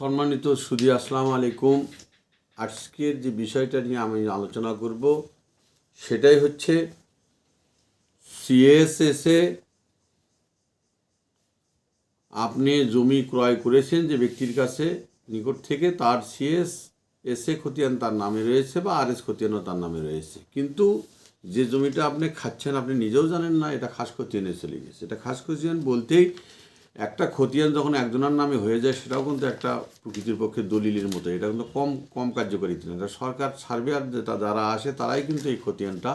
সম্মানিত সুদি আসসালামু আলাইকুম। আজকের যে বিষয়টা নিয়ে আমি আলোচনা করব, সেটাই হচ্ছে সিএসএসে আপনি জমি ক্রয় করেছেন, যে ব্যক্তির কাছে নিকট থেকে তার সিএস এসে খতিয়ান তার নামে রয়েছে বা আর এস খতিয়ানও তার নামে রয়েছে। কিন্তু যে জমিটা আপনি খাচ্ছেন, আপনি নিজেও জানেন না, এটা খাস খতিয়ানে চলে গেছে। এটা খাস খতিয়ান বলতেই একটা খতিয়ান যখন একজনের নামে হয়ে যায়, সেটাও কিন্তু একটা প্রকৃতির পক্ষে দলিলের মতো। এটা কিন্তু কম কম কার্যকারিতা না সরকার সার্ভেয়ার যেটা যারা আসে, তারাই কিন্তু এই খতিয়ানটা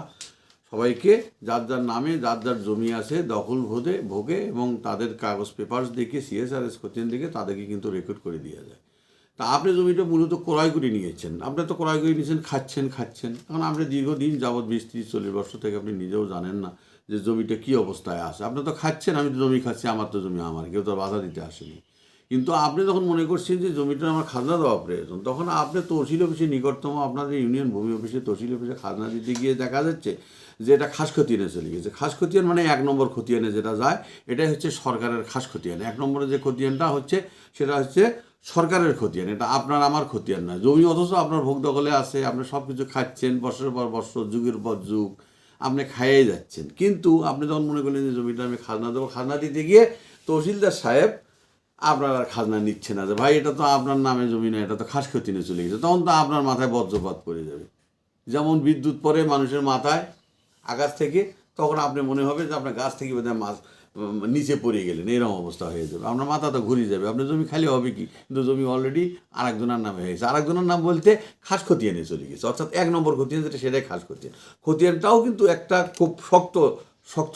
সবাইকে যার যার নামে, যার যার জমি আছে, দখল ভোগে ভোগে এবং তাদের কাগজ পেপার্স দেখে সিএসআরএস খতিয়ান দেখে তাদেরকে কিন্তু রেকর্ড করে দেওয়া যায়। তা আপনি জমিটা মূলত ক্রয় করে নিয়েছেন। আপনি তো ক্রয় করে নিয়েছেন, খাচ্ছেন খাচ্ছেন। এখন আপনি দীর্ঘদিন যাবৎ বিশ ত্রিশ, চল্লিশ বছর থেকে আপনি নিজেও জানেন না যে জমিটা কী অবস্থায় আছে? আপনি তো খাচ্ছেন, আমি তো জমি খাচ্ছি, আমার তো জমি আমার, কেউ তো বাধা দিতে আসেনি। কিন্তু আপনি যখন মনে করছেন যে জমিটা আমার খাজনা দেওয়া প্রয়োজন, তখন আপনি তহসিল অফিসে নিকটতম আপনাদের ইউনিয়ন ভূমি অফিসে তহসিল অফিসে খাজনা দিতে গিয়ে দেখা যাচ্ছে যে এটা খাস খতিয়ানে চলে গেছে। খাস খতিয়ান মানে এক নম্বর খতিয়ানে যেটা যায়, এটাই হচ্ছে সরকারের খাস খতিয়ান এক নম্বরে যে খতিয়ানটা হচ্ছে, সেটা হচ্ছে সরকারের খতিয়ান। এটা আপনার আমার খতিয়ান না জমি অথচ আপনার ভোগ দখলে আছে, আপনি সব কিছু খাচ্ছেন, বছরের পর বছর, যুগের পর যুগ। আপনি খাইয়ে যাচ্ছেন। কিন্তু আপনি যখন মনে করলেন যে জমিটা আমি খাজনা দেবো, খাজনা দিতে গিয়ে তহসিলদার সাহেব আপনার আর খাজনা নিচ্ছে না যে, ভাই, এটা তো আপনার নামে জমি না, এটা তো খাস নিয়ে চলে গেছে। তখন তো আপনার মাথায় বজ্রপাত পড়ে যাবে। যেমন বিদ্যুৎ পরে মানুষের মাথায়, আকাশ থেকে তখন আপনি মনে হবে যে আপনার গাছ থেকে বোধহয় মাছ নিচে পড়ে গেলেন, এরকম অবস্থা হয়ে যাবে। আপনার মাথা তো ঘুরিয়ে যাবে। আপনার জমি খালি হবে কি? কিন্তু জমি অলরেডি আরেকজনের নামে হয়ে গেছে। আরেকজনের নাম বলতে খাস খতিয়ানে চলে গেছে। অর্থাৎ এক নম্বর খতিয়ান যেটা, সেটাই খাস খতিয়ান। খতিয়ানটাও কিন্তু একটা খুব শক্ত শক্ত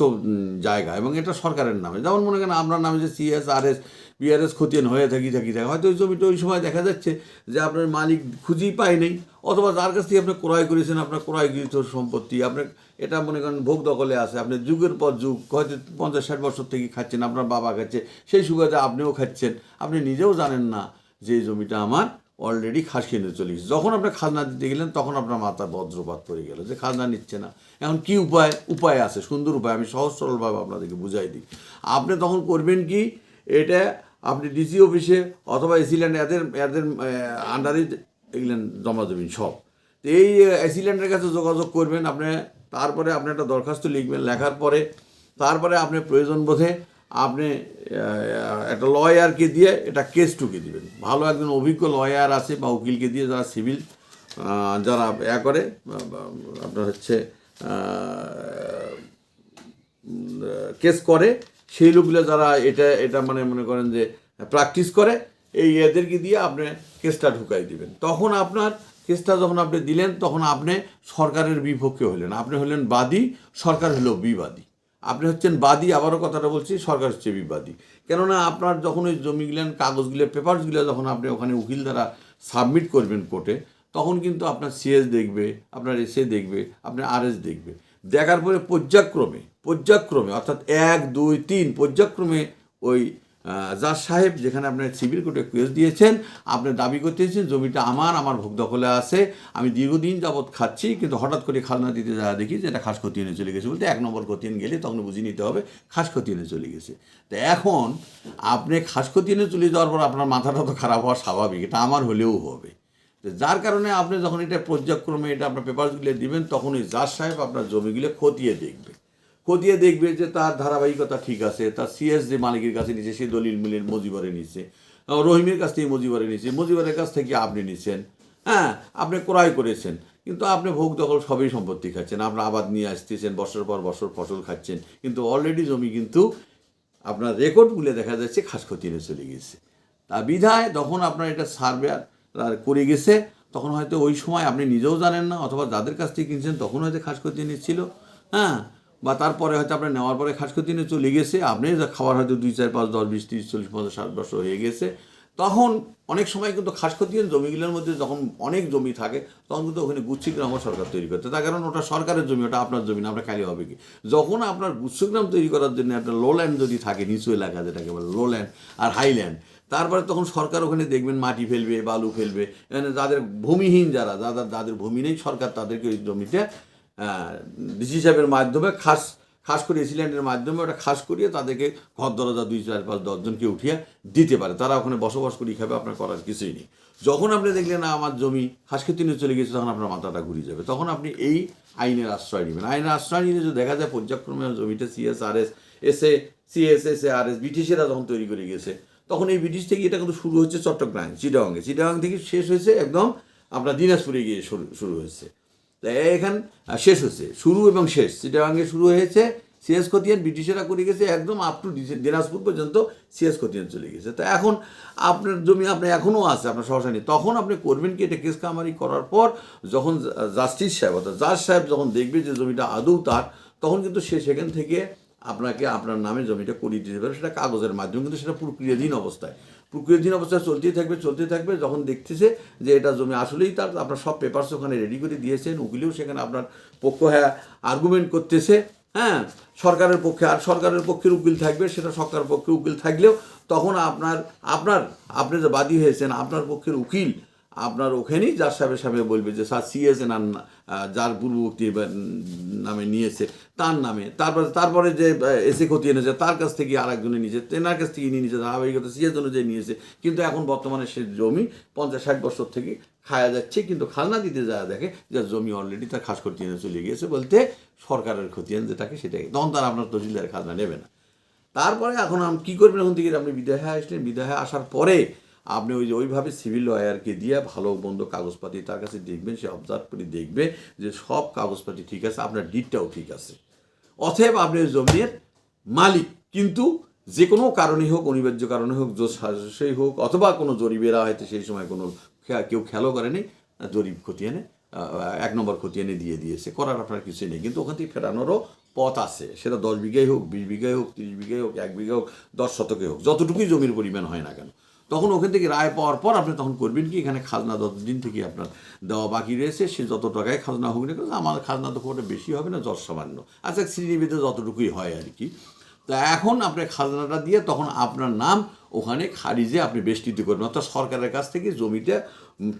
জায়গা এবং এটা সরকারের নামে। যেমন মনে করেন আপনার নামে যে সিএস আর এস বিআরএস খতিয়ান হয়ে থাকি থাকি, থাকে। হয়তো ওই জমিটা ওই সময় দেখা যাচ্ছে যে আপনার মালিক খুঁজেই পায় নেই, অথবা যার কাছ থেকে আপনি ক্রয় করেছেন, আপনার ক্রয়কৃত সম্পত্তি, আপনার এটা মনে করেন ভোগ দখলে আছে, আপনি যুগের পর যুগ, হয়তো পঞ্চাশ, ষাট বছর থেকে খাচ্ছেন, আপনার বাবা খাচ্ছে, সেই সুবাদে আপনিও খাচ্ছেন, আপনি নিজেও জানেন না যে এই জমিটা আমার অলরেডি খাস কিনে চলে গেছে। যখন আপনি খাজনা দিতে গেলেন, তখন আপনার মাথা বজ্রপাত পড়ে গেল যে খাজনা নিচ্ছে না। এখন কি উপায় উপায় আছে? সুন্দর উপায়, আমি সহজ সরলভাবে আপনাদেরকে বুঝাই দিই। আপনি তখন করবেন কি? এটা আপনি ডিসি অফিসে অথবা এসিল্যান্ড এদের এদের আন্ডারে এগুলেন জমা দেবেন সব। তো এই এসিল্যান্ডের কাছে যোগাযোগ করবেন আপনি, তারপরে আপনি একটা দরখাস্ত লিখবেন, লেখার পরে, তারপরে আপনি প্রয়োজন বোধে আপনি একটা লয়ারকে দিয়ে এটা কেস টুকে দিবেন। ভালো একজন অভিজ্ঞ লয়ার আছে বা উকিলকে দিয়ে যারা সিভিল যারা এ করে আপনার হচ্ছে কেস করে সেই লোকগুলো যারা এটা এটা মানে মনে করেন যে প্র্যাকটিস করে, এই এদেরকে দিয়ে আপনি কেসটা ঢুকাই দিবেন। তখন আপনার কেসটা যখন আপনি দিলেন, তখন আপনি সরকারের বিপক্ষে হলেন। আপনি হলেন বাদী, সরকার হলো বিবাদী। আপনি হচ্ছেন বাদী, আবারও কথাটা বলছি, সরকার হচ্ছে বিবাদী। কেননা আপনার যখন ওই জমিগুলেন কাগজগুলো, পেপারসগুলো যখন আপনি ওখানে উকিল দ্বারা সাবমিট করবেন কোর্টে, তখন কিন্তু আপনার সিএস দেখবে, আপনার এসএ দেখবে, আপনার আরএস দেখবে। দেখার পরে পর্যায়ক্রমে পর্যায়ক্রমে, অর্থাৎ এক, দুই, তিন, পর্যায়ক্রমে ওই জাজ সাহেব যেখানে আপনার সিভিল কোর্টে কেস দিয়েছেন, আপনি দাবি করতেছেন, জমিটা আমার আমার ভোগ দখলে আছে, আমি দীর্ঘদিন যাবৎ খাচ্ছি, কিন্তু হঠাৎ করে খাজনা দিতে যা দেখি যে এটা খাস খতিয়ানে চলে গেছে বলতে এক নম্বর খতিয়ান গেলে তখন বুঝে নিতে হবে খাস খতিয়ানে চলে গেছে। তো এখন আপনি খাস খতিয়ানে চলে যাওয়ার পর আপনার মাথাটা তো খারাপ হওয়া স্বাভাবিক, এটা আমার হলেও হবে। যার কারণে আপনি যখন এটা পর্যায়ক্রমে এটা আপনার পেপারসগুলো দিবেন, তখনই জাজ সাহেব আপনার জমিগুলো খতিয়ে দেখবে। খতিয়ে দেখবে যে তার ধারাবাহিকতা ঠিক আছে, তার সিএস যে মালিকের কাছে নিচ্ছে সে দলিল মিলের মজিবরে নিচ্ছে রহিমের কাছ থেকে মজিবরে নিচ্ছে মজিবরের কাছ থেকে আপনি নিচ্ছেন হ্যাঁ আপনি ক্রয় করেছেন, কিন্তু আপনি ভোগ দখল সবই সম্পত্তি খাচ্ছেন আপনার আবাদ নিয়ে আসতেছেন বছর পর বছর ফসল খাচ্ছেন, কিন্তু অলরেডি জমি কিন্তু আপনার রেকর্ডগুলো দেখা যাচ্ছে খাস খতিয়ে চলে গেছে। তা বিধায় তখন আপনার এটা সার্ভে করে গেছে, তখন হয়তো ওই সময় আপনি নিজেও জানেন না, অথবা যাদের কাছ থেকে কিনছেন তখন হয়তো খাস খতিয়ে নিচ্ছিল হ্যাঁ? বা তারপরে হয়তো আপনার নেওয়ার পরে খাস নিয়ে চলে গেছে, আপনি খাবার হয়তো দুই, চার, পাঁচ, দশ, বিশ, তিরিশ, চল্লিশ, পঞ্চাশ, ষাট বছর হয়ে গেছে, তখন অনেক সময় কিন্তু খাস জমিগুলোর মধ্যে যখন অনেক জমি থাকে, তখন কিন্তু ওখানে গুচ্ছিগ্রামও সরকার তৈরি করতে তার কারণ ওটা সরকারের জমি, ওটা আপনার জমি না, আপনার খালি হবে কি? যখন আপনার গুচ্ছগ্রাম তৈরি করার জন্য একটা লো ল্যান্ড যদি থাকে, নিচু এলাকা যেটাকে বলে লো ল্যান্ড আর হাইল্যান্ড তারপরে তখন সরকার ওখানে দেখবেন মাটি ফেলবে, বালু ফেলবে। এখানে যাদের ভূমিহীন যারা, যাদের যাদের ভূমি নেই, সরকার তাদেরকে ওই জমিতে ডিসি সাহেবের মাধ্যমে খাস খাস করে, এসিল্যান্ডের মাধ্যমে ওটা খাস করিয়ে তাদেরকে ঘর দরজা দুই, চার, পাঁচ দশজনকে উঠিয়ে দিতে পারে। তারা ওখানে বসবাস করি খাবে, আপনার করার কিছুই নেই। যখন আপনি দেখলেন, না, আমার জমি খাসকে তিনি চলে গেছে, তখন আপনার মাথাটা ঘুরে যাবে। তখন আপনি এই আইনের আশ্রয় নেবেন। আইনের আশ্রয় নিলে যদি দেখা যায় পর্যায়ক্রমে জমিটা CSRS SA CSSA R S ব্রিটিশেরা যখন তৈরি করে গেছে তখন এই ব্রিটিশ থেকে এটা কিন্তু শুরু হচ্ছে চট্টগ্রাম চিটাগাঙ্গে চিটাগাং থেকে শেষ হয়েছে একদম আপনার দিনাজপুরে গিয়ে শুরু শুরু হয়েছে। তা এখান শেষ হচ্ছে শুরু এবং শেষ। চিটাগাঙ্গে শুরু হয়েছে সিএস খতিয়ান ব্রিটিশেরা করে গেছে একদম আপ টু দিনাজপুর পর্যন্ত সিএস খতিয়ান চলে গেছে। তা এখন আপনার জমি আপনার এখনও আছে, আপনার সমস্যা নেই। তখন আপনি করবেন কি? এটা কেস কামারি করার পর যখন জাস্টিস সাহেব, অর্থাৎ জাজ সাহেব যখন দেখবে যে জমিটা আদৌ তার, তখন কিন্তু সে সেখান থেকে আপনাকে আপনার নামে জমিটা করিয়ে দিতে পারে, সেটা কাগজের মাধ্যমে, কিন্তু সেটা প্রক্রিয়াধীন অবস্থায়। প্রক্রিয়াধীন অবস্থায় চলতেই থাকবে চলতেই থাকবে, যখন দেখতেছে যে এটা জমি আসলেই তার, আপনার সব পেপারস ওখানে রেডি করে দিয়েছেন, উকিলেও সেখানে আপনার পক্ষ হ্যাঁ আর্গুমেন্ট করতেছে হ্যাঁ সরকারের পক্ষে, আর সরকারের পক্ষের উকিল থাকবে, সেটা সরকারের পক্ষে উকিল থাকলেও তখন আপনার আপনার, আপনি যে বাদী হয়েছেন, আপনার পক্ষের উকিল আপনার ওখানেই যার সাহেবের সামনে বলবে যে, স্যার সিএসএ নাম যার পূর্ববর্তী নামে নিয়েছে, তার নামে। তারপরে তারপরে যে এসে ক্ষতি এনেছে, তার কাছ থেকে আর একজনে নিয়েছে, তেনার কাছ থেকে নিয়ে নিয়েছে, ধারাবাহিকতা সিএস অনুযায়ী নিয়েছে। কিন্তু এখন বর্তমানে সে জমি পঞ্চাশ ষাট বছর থেকে খায়া যাচ্ছে, কিন্তু খালনা দিতে যা দেখে যে, জমি অলরেডি তার খাস এনে চলে গিয়েছে বলতে সরকারের ক্ষতি খতিয়ান যেটাকে সেটাকে তখন তার আপনার তহসিলদার খাজনা নেবে না। তারপরে এখন কী করবেন এখন থেকে? আপনি বিদায় আসলেন। বিদায় আসার পরে আপনি ওই যে ওইভাবে সিভিল লয়ারকে দিয়ে ভালো মন্দ কাগজপাতি তার কাছে দেখবেন, সে অবজার্ভ করে দেখবে যে সব কাগজপাতি ঠিক আছে, আপনার ডিটটাও ঠিক আছে। অতএব আপনি জমির মালিক, কিন্তু যে কোনো কারণেই হোক, অনিবার্য কারণে হোক সাজসই হোক, অথবা কোনো জরিবেরা হয়তো সেই সময় কোনো কেউ খেয়ালও করেনি, জরিপ খতিয়ে এনে এক নম্বর খতিয়ে এনে দিয়ে দিয়েছে, করার আপনার কিছুই নেই। কিন্তু ওখান থেকে ফেরানোরও পথ আছে। সেটা দশ বিঘাই হোক, বিশ বিঘাই হোক, তিরিশ বিঘাই হোক, এক বিঘা হোক, দশ শতকে হোক, যতটুকুই জমির পরিমাণ হয় না কেন। তখন ওখান থেকে রায় পাওয়ার পর আপনি তখন করবেন কি? এখানে খাজনা যতদিন থেকে আপনার দেওয়া বাকি রয়েছে, সে যত টাকায় খাজনা হোক না আমার খাজনা তো খুব বেশি হবে না যত সামান্য আচ্ছা শ্রীনিবেদে যতটুকুই হয় আর কি। তা এখন আপনার খাজনাটা দিয়ে তখন আপনার নাম ওখানে খারিজে আপনি বেষ্টিত করবেন। অর্থাৎ সরকারের কাছ থেকে জমিটা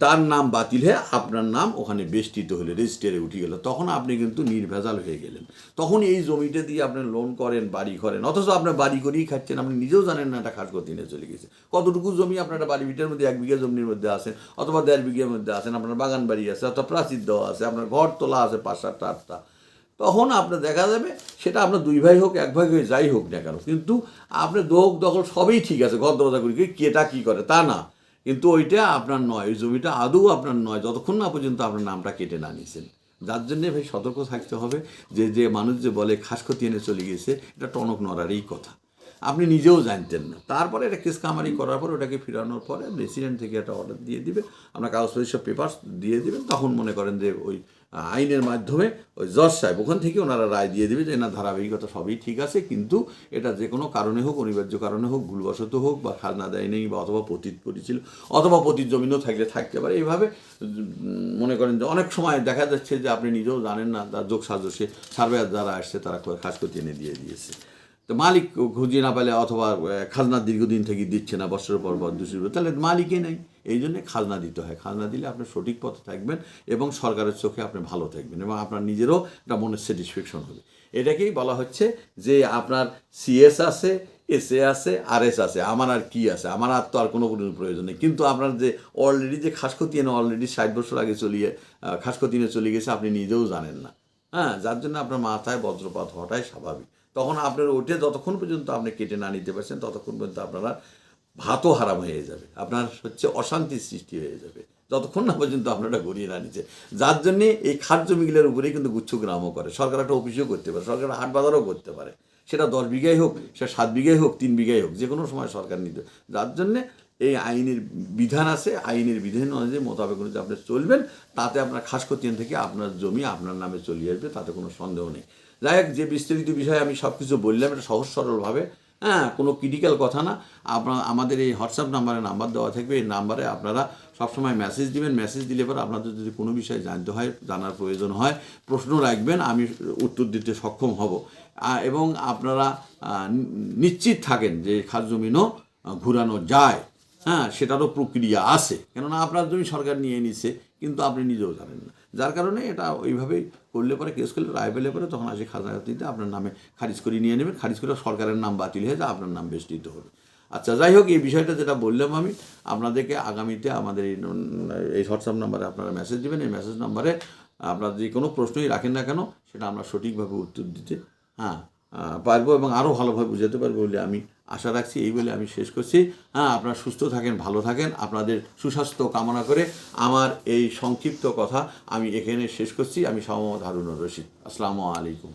তার নাম বাতিল হয়ে আপনার নাম ওখানে বেষ্টিত হলে রেজিস্টারে উঠে গেল। তখন আপনি কিন্তু নির্ভেজাল হয়ে গেলেন। তখন এই জমিটা দিয়ে আপনি লোন করেন, বাড়ি করেন, অথচ আপনার বাড়ি করেই খাচ্ছেন। আপনি নিজেও জানেন না এটা খাস করতে চলে গেছে। কতটুকু জমি আপনার বাড়ি ভিটার মধ্যে, এক বিঘা জমির মধ্যে আছেন অথবা দেড় বিঘার মধ্যে আছেন আপনার বাগান বাড়ি আছে, অথবা প্রাচীর দেওয়া আছে, আপনার ঘর তোলা আছে পাঁচ সাতটা, আটটা। তখন আপনার দেখা যাবে সেটা আপনার দুই ভাই হোক, এক ভাই হয়ে যাই হোক না কেন। কিন্তু আপনার দোক দখল সবই ঠিক আছে, ঘর দরজা করি কেটা কী করে, তা না। কিন্তু ওইটা আপনার নয়, ওই জমিটা আদৌ আপনার নয়, যতক্ষণ না পর্যন্ত আপনার নামটা কেটে না নিয়েছেন। যার জন্যে ভাই সতর্ক থাকতে হবে, যে যে মানুষ যে বলে খাস এনে চলে গিয়েছে, এটা টনক নড়ারই কথা। আপনি নিজেও জানতেন না। তারপরে এটা কেস কামারি করার পর ওটাকে ফিরানোর পরে রেসিডেন্ট থেকে একটা অর্ডার দিয়ে দিবে আপনার কাগজপত্র সব পেপার দিয়ে দিবেন, তখন মনে করেন যে ওই আইনের মাধ্যমে ওই জজ সাহেব, ওখান থেকে ওনারা রায় দিয়ে দেবে যে না, ধারাবাহিকতা সবই ঠিক আছে, কিন্তু এটা যে কোনো কারণে হোক, অনিবার্য কারণে হোক, ভুলবশত হোক, বা খাজনা দেয় নেই বা অথবা পতিত পড়েছিল, অথবা পতিত জমিনও থাকলে থাকতে পারে। এইভাবে মনে করেন যে অনেক সময় দেখা যাচ্ছে যে আপনি নিজেও জানেন না, তার যোগ সাজসে সার্ভেয়ার যারা আসছে, তারা খাস করতে এনে দিয়ে দিয়েছে। তো মালিক খুঁজে না পেলে অথবা খাজনা দীর্ঘদিন থেকে দিচ্ছে না বছরের পর বছর দুশো তাহলে মালিকই নেই। এই জন্যে খাজনা দিতে হয়। খাজনা দিলে আপনি সঠিক পথে থাকবেন এবং সরকারের চোখে আপনি ভালো থাকবেন এবং আপনার নিজেরও একটা মনের স্যাটিসফ্যাকশন হবে। এটাকেই বলা হচ্ছে যে আপনার সিএস আছে এস আছে আর এস আছে। আমার আর কি আছে? আমার আর তো আর কোনো কোনো প্রয়োজন নেই। কিন্তু আপনার যে অলরেডি যে খাস ক্ষতি এনে অলরেডি ষাট বছর আগে চলিয়ে আহ, খাস ক্ষতি এনে চলে গেছে আপনি নিজেও জানেন না। হ্যাঁ যার জন্য আপনার মাথায় বজ্রপাত হওয়াটাই স্বাভাবিক। তখন আপনার ওঠে যতক্ষণ পর্যন্ত আপনি কেটে না নিতে পারছেন, ততক্ষণ পর্যন্ত আপনারা ভাতও হারাম হয়ে যাবে। আপনার হচ্ছে অশান্তির সৃষ্টি হয়ে যাবে। যতক্ষণ না পর্যন্ত আপনারা গড়িয়ে না নিচ্ছে যার জন্যে এই খাদ্য জমিগুলোর উপরেই কিন্তু গুচ্ছ গ্রামও করে। সরকার একটা অফিসও করতে পারে, সরকার হাট বাজারও করতে পারে। সেটা দশ বিঘাই হোক, সেটা সাত বিঘাই হোক, তিন বিঘাই হোক যে কোনো সময় সরকার নিতে যার জন্যে এই আইনের বিধান আছে, আইনের বিধান অনুযায়ী মোতাবেক অনুযায়ী আপনি চলবেন, তাতে আপনার খাস খতিয়ান থেকে আপনার জমি আপনার নামে চলে আসবে, তাতে কোনো সন্দেহ নেই। যাই হোক যে বিস্তারিত বিষয়ে আমি সব কিছু বললাম, এটা সহজ সরলভাবে হ্যাঁ কোনো ক্রিটিক্যাল কথা না। আপনার, আমাদের এই হোয়াটসঅ্যাপ নাম্বারে নাম্বার দেওয়া থাকবে, এই নাম্বারে আপনারা সবসময় মেসেজ দিবেন। মেসেজ দিলে পরে আপনাদের যদি কোনো বিষয়ে জানতে হয়, জানার প্রয়োজন হয়, প্রশ্ন রাখবেন, আমি উত্তর দিতে সক্ষম হব। এবং আপনারা নিশ্চিত থাকেন যে খাস জমিনও ঘুরানো যায়। হ্যাঁ সেটারও প্রক্রিয়া আছে। কেননা আপনার জমি সরকার নিয়ে নিছে, কিন্তু আপনি নিজেও জানেন না। যার কারণে এটা ওইভাবেই করলে পরে কেস করলে রায় পেলে পরে তখন আসে খাজনা দিতে, আপনার নামে খারিজ করে নিয়ে নেবেন খারিজ করে সরকারের নাম বাতিল হয়ে যায়, আপনার নাম বেষ্টিত হবে। আচ্ছা যাই হোক, এই বিষয়টা যেটা বললাম আমি, আপনাদেরকে আগামীতে আমাদের এই এই হোয়াটসঅ্যাপ নাম্বারে আপনারা মেসেজ দেবেন, এই মেসেজ নাম্বারে আপনারা যে কোনো প্রশ্নই রাখেন না কেন, সেটা আমরা সঠিকভাবে উত্তর দিতে হ্যাঁ পারব এবং আরও ভালোভাবে বুঝাতে পারব বলে আমি আশা রাখছি এই বলে আমি শেষ করছি। হ্যাঁ আপনারা সুস্থ থাকেন, ভালো থাকেন, আপনাদের সুস্বাস্থ্য কামনা করে আমার এই সংক্ষিপ্ত কথা আমি এখানে শেষ করছি। আমি সমমত হারুন রশিদ। আসসালামু আলাইকুম।